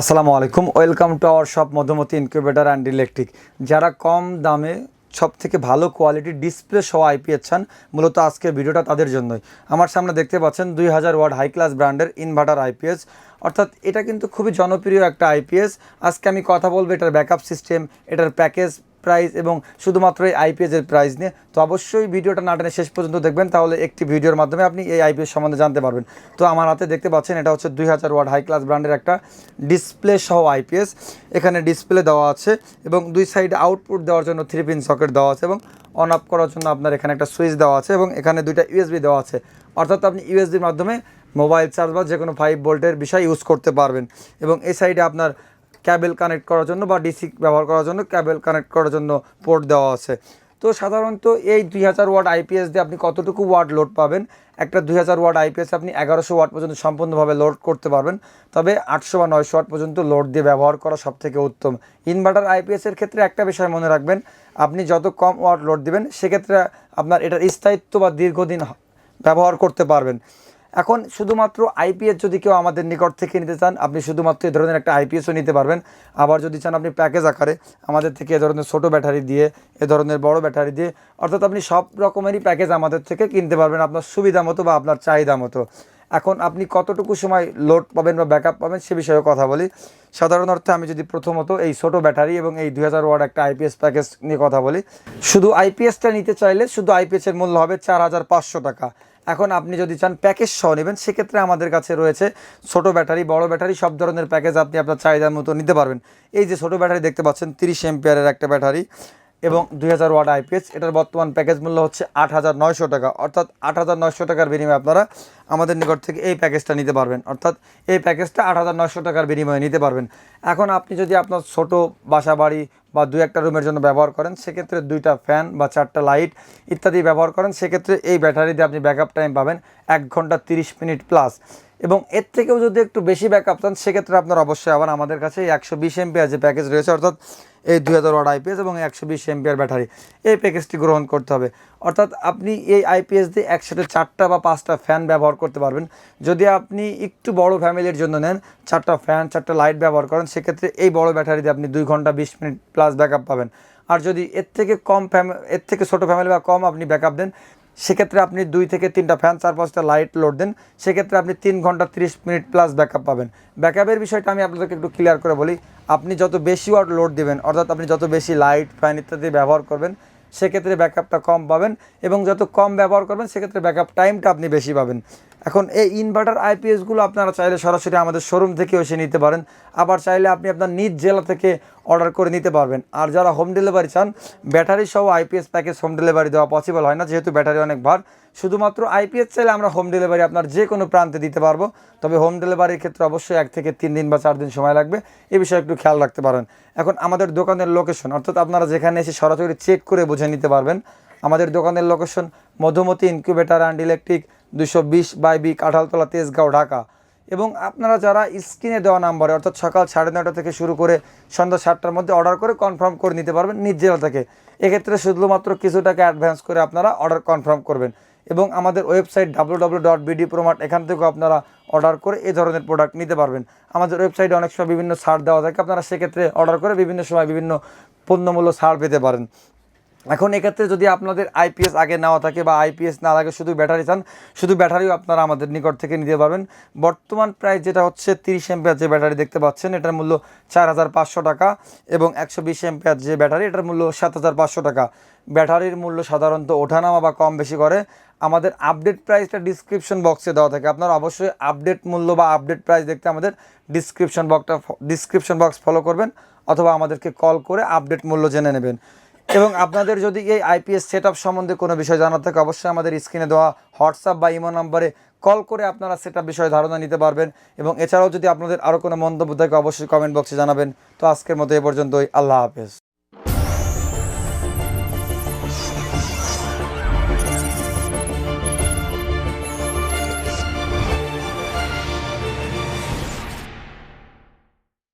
আসসালামু আলাইকুম। Welcome to our shop Madhumati incubator and electric. যারা কম দামে সব থেকে ভালো কোয়ালিটির ডিসপ্লে সহ আইপিএস চান, মূলত আজকের ভিডিওটা তাদের জন্যই। আমার সামনে দেখতে পাচ্ছেন দুই হাজার ওয়ার্ড হাই ক্লাস ব্র্যান্ডের ইনভার্টার আইপিএস অর্থাৎ এটা কিন্তু খুবই জনপ্রিয় একটা আইপিএস আজকে আমি কথা বলব এটার ব্যাকআপ সিস্টেম এটার প্যাকেজ প্রাইস এবং শুধুমাত্র এই আইপিএস এর প্রাইস নিয়ে। তো অবশ্যই ভিডিওটা না টেনে শেষ পর্যন্ত দেখবেন, তাহলে একটি ভিডিওর মাধ্যমে আপনি এই আইপিএস সম্বন্ধে জানতে পারবেন। তো আমার হাতে দেখতে পাচ্ছেন, এটা হচ্ছে দুই হাজার ওয়াট হাই ক্লাস ব্র্যান্ডের একটা ডিসপ্লে সহ আইপিএস এখানে ডিসপ্লে দেওয়া আছে এবং দুই সাইডে আউটপুট দেওয়ার জন্য থ্রি পিন সকেট দেওয়া আছে এবং অন অফ করার জন্য আপনার এখানে একটা সুইচ দেওয়া আছে এবং এখানে দুইটা ইউএসবি দেওয়া আছে। অর্থাৎ আপনি ইউএসবির মাধ্যমে মোবাইল চার্জ বা যে কোনো ফাইভ ভোল্টের বিষয় ইউজ করতে পারবেন। এবং এই সাইডে আপনার ক্যাবেল কানেক্ট করার জন্য বা ডিসি ব্যবহার করার জন্য ক্যাবেল কানেক্ট করার জন্য পোর্ট দেওয়া আছে। তো সাধারণত এই দুই হাজার ওয়াট আইপিএস দিয়ে আপনি কতটুকু ওয়াট লোড পাবেন? একটা দুই হাজার ওয়াট আইপিএস আপনি এগারোশো ওয়াট পর্যন্ত সম্পূর্ণভাবে লোড করতে পারবেন। তবে আটশো বা নয়শো ওয়াট পর্যন্ত লোড দিয়ে ব্যবহার করা সব থেকে উত্তম ইনভার্টার আইপিএসের ক্ষেত্রে একটা বিষয় মনে রাখবেন, আপনি যত কম ওয়াট লোড দিবেন, সেক্ষেত্রে আপনার এটার স্থায়িত্ব বা দীর্ঘদিন ব্যবহার করতে পারবেন। এখন শুধুমাত্র আইপিএস যদি কেউ আমাদের নিকট থেকে নিতে চান, আপনি শুধুমাত্র এ ধরনের একটা আইপিএসও নিতে পারবেন। আবার যদি চান আপনি প্যাকেজ আকারে, আমাদের থেকে এ ধরনের ছোটো ব্যাটারি দিয়ে, এ ধরনের বড় ব্যাটারি দিয়ে, অর্থাৎ আপনি সব রকমেরই প্যাকেজ আমাদের থেকে কিনতে পারবেন আপনার সুবিধা মতো বা আপনার চাহিদা মতো। এখন আপনি কতটুকু সময় লোড পাবেন বা ব্যাকআপ পাবেন সে বিষয়ে কথা বলি। সাধারণ অর্থে আমি যদি প্রথমত এই ছোটো ব্যাটারি এবং এই দুই হাজার ওয়াট একটা আইপিএস প্যাকেজ নিয়ে কথা বলি। শুধু আইপিএসটা নিতে চাইলে শুধু আইপিএসের মূল্য হবে চার হাজার পাঁচশো টাকা। এখন আপনি যদি চান প্যাকেজ সহ নেবেন, সেক্ষেত্রে আমাদের কাছে রয়েছে ছোট ব্যাটারি, বড় ব্যাটারি, সব ধরনের প্যাকেজ আপনি আপনার চাহিদার মতো নিতে পারবেন। এই যে ছোট ব্যাটারি দেখতে পাচ্ছেন, তিরিশ এমপিয়ারের একটা ব্যাটারি। এবং দুই হাজার ওয়াট আইপিএস এটার বর্তমান প্যাকেজ মূল্য হচ্ছে আট হাজার নয়শো টাকা। অর্থাৎ আট হাজার নয়শো টাকার বিনিময়ে আপনারা আমাদের নিকট থেকে এই প্যাকেজটা নিতে পারবেন। অর্থাৎ এই প্যাকেজটা আট হাজার নয়শো টাকার বিনিময়ে নিতে পারবেন। এখন আপনি যদি আপনার ছোট বাসা বাড়ি বা দু একটা রুমের জন্য ব্যবহার করেন, সেক্ষেত্রে দুইটা ফ্যান বা চারটা লাইট ইত্যাদি ব্যবহার করেন, সেক্ষেত্রে এই ব্যাটারি দিয়ে আপনি ব্যাকআপ টাইম পাবেন এক ঘণ্টা তিরিশ মিনিট প্লাস এবং এর থেকেও যদি একটু বেশি ব্যাকআপ চান, সেক্ষেত্রে আপনার অবশ্যই আবার আমাদের কাছে একশো বিশ এমপিআর যে প্যাকেজ রয়েছে, অর্থাৎ এই দুই হাজার ওয়াট আইপিএস এবং একশো বিশ এমপিআর ব্যাটারি এই প্যাকেজটি গ্রহণ করতে হবে। অর্থাৎ আপনি এই আইপিএস দিয়ে একসাথে চারটা বা পাঁচটা ফ্যান ব্যবহার করতে পারবেন। যদি আপনি একটু বড় ফ্যামিলির জন্য নেন, চারটা ফ্যান চারটা লাইট ব্যবহার করেন, সেক্ষেত্রে এই বড় ব্যাটারি দিয়ে আপনি দুই ঘণ্টা বিশ মিনিট প্লাস ব্যাকআপ পাবেন। আর যদি এর থেকে কম ফ্যামিলি এর থেকে ছোটো ফ্যামিলি বা কম আপনি ব্যাকআপ দেন সেক্ষেত্রে আপনি দুই থেকে তিনটা ফ্যান চার পাঁচটা লাইট লোড দেন। সেক্ষেত্রে আপনি তিন ঘণ্টা তিরিশ মিনিট প্লাস ব্যাকআপ পাবেন। ব্যাকআপের বিষয়টা আমি আপনাদেরকে একটু ক্লিয়ার করে বলি। আপনি যত বেশি ওয়াট লোড দেবেন, অর্থাৎ আপনি যত বেশি লাইট ফ্যান ইত্যাদি ব্যবহার করবেন, সেক্ষেত্রে ব্যাকআপটা কম পাবেন এবং যত কম ব্যবহার করবেন, সেক্ষেত্রে ব্যাকআপ টাইমটা আপনি বেশি পাবেন। এখন এই ইনভার্টার আইপিএসগুলো আপনারা চাইলে সরাসরি আমাদের শোরুম থেকে এসে নিতে পারেন। আবার চাইলে আপনি আপনার নিজ জেলা থেকে অর্ডার করে নিতে পারবেন। আর যারা হোম ডেলিভারি চান ব্যাটারি সহ আইপিএস প্যাকেজ হোম ডেলিভারি দেওয়া পসিবল হয় না, যেহেতু ব্যাটারি অনেক ভার। শুধুমাত্র আইপিএস চাইলে আমরা হোম ডেলিভারি আপনার যে কোনো প্রান্তে দিতে পারব। তবে হোম ডেলিভারির ক্ষেত্রে অবশ্যই এক থেকে তিন দিন বা চার দিন সময় লাগবে। এ বিষয়ে একটু খেয়াল রাখতে পারেন। এখন আমাদের দোকানের লোকেশন অর্থাৎ আপনারা যেখানে এসে সরাসরি চেক করে বুঝে নিতে পারবেন। আমাদের দোকানের location Madhumati incubator and electric দুশো বিশ বাই বি কাঁঠালতলা তেজগাঁও, ঢাকা। এবং আপনারা যারা স্ক্রিনে দেওয়া নাম্বারে অর্থাৎ সকাল সাড়ে নটা থেকে শুরু করে সন্ধ্যা সাতটার মধ্যে অর্ডার করে কনফার্ম করে নিতে পারবেন নিজ জেলা থেকে। এক্ষেত্রে শুধুমাত্র কিছু টাকা অ্যাডভান্স করে আপনারা অর্ডার কনফার্ম করবেন। এবং আমাদের website W W dot BD Promart এখান থেকেও আপনারা অর্ডার করে এই ধরনের প্রোডাক্ট নিতে পারবেন। আমাদের ওয়েবসাইটে অনেক সময় বিভিন্ন ছাড় দেওয়া থাকে, আপনারা সেক্ষেত্রে অর্ডার করে বিভিন্ন সময় বিভিন্ন পণ্যমূল্য ছাড় পেতে পারেন। এখন এক্ষেত্রে যদি আপনাদের আইপিএস আগে নেওয়া থাকে বা আইপিএস না লাগে, শুধু ব্যাটারি চান, শুধু ব্যাটারিও আপনারা আমাদের নিকট থেকে নিতে পারবেন। বর্তমান প্রাইস যেটা হচ্ছে তিরিশ এমপিআর যে ব্যাটারি দেখতে পাচ্ছেন, এটার মূল্য চার হাজার পাঁচশো টাকা এবং একশো বিশ এমপিআর যে ব্যাটারি, এটার মূল্য সাত হাজার পাঁচশো টাকা। ব্যাটারির মূল্য সাধারণত ওঠানামা বা কম বেশি করে। আমাদের আপডেট প্রাইসটা ডিসক্রিপশন বক্সে দেওয়া থাকে। আপনারা অবশ্যই আপডেট মূল্য বা আপডেট প্রাইস দেখতে আমাদের ডিসক্রিপশন বক্সটা, ডিসক্রিপশন বক্স ফলো করবেন অথবা আমাদেরকে কল করে আপডেট মূল্য জেনে নেবেন। এবং আপনাদের যদি এই আইপিএস সেট সম্বন্ধে কোনো বিষয় জানার থাকে, অবশ্যই আমাদের স্ক্রিনে দেওয়া হোয়াটসঅ্যাপ বা ইমো নাম্বারে কল করে আপনারা সেট বিষয়ে ধারণা নিতে পারবেন। এবং এছাড়াও যদি আপনাদের আরও কোনো মন্তব্য থাকে, অবশ্যই কমেন্ট বক্সে জানাবেন। তো আজকের মতো এ পর্যন্তই। আল্লাহ হাফেজ।